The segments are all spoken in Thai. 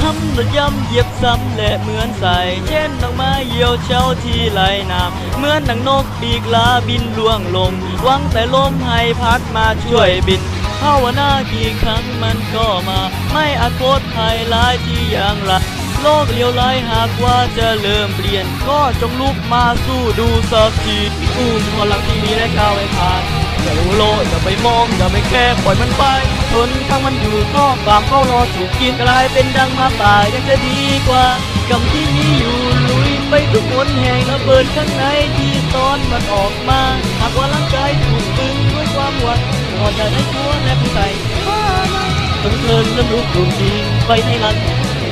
ทำระยำเหยียบซ้ำและเหมือนใส่เช่นดอกไม้เหี่ยวเช้าที่ไหลน้ำเหมือนหนังนกปีกลาบินล่วงลงหวังแต่ลมให้พัดมาช่วยบินภาวนากี่ครั้งมันก็มา ไม่อาโคตรภัยร้ายที่ย่างไร โลกเลี้ยวไหลหากว่าจะเริ่มเปลี่ยน ก็จงลุกมาสู้ดูสักทีอู้พลังที่มีและก้าวให้ผ่านอย่ารู้โลดอย่าไปมองอย่าไปแค่ปล่อยมันไปทนข้างมันอยู่ก็ปากก็รอถูกกินกลายเป็นดังมาป่ายังจะดีกว่ากำที่มีอยู่ลุยไปทุกหนแห่งระเบิดข้างในที่ตอนมันออกมาหากว่าร่างกายถูกตึงด้วยความหวังก็จะได้ชัวและผู้ใส่จนเพลินและลุกกลุ่มยิงไปในหลัง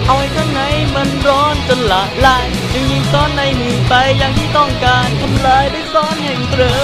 เอาให้ข้างในมันร้อนจนละลายจึงยิงซ้อนในมือไปอย่างที่ต้องการทำลายด้วยซ้อนแห่งเพลิง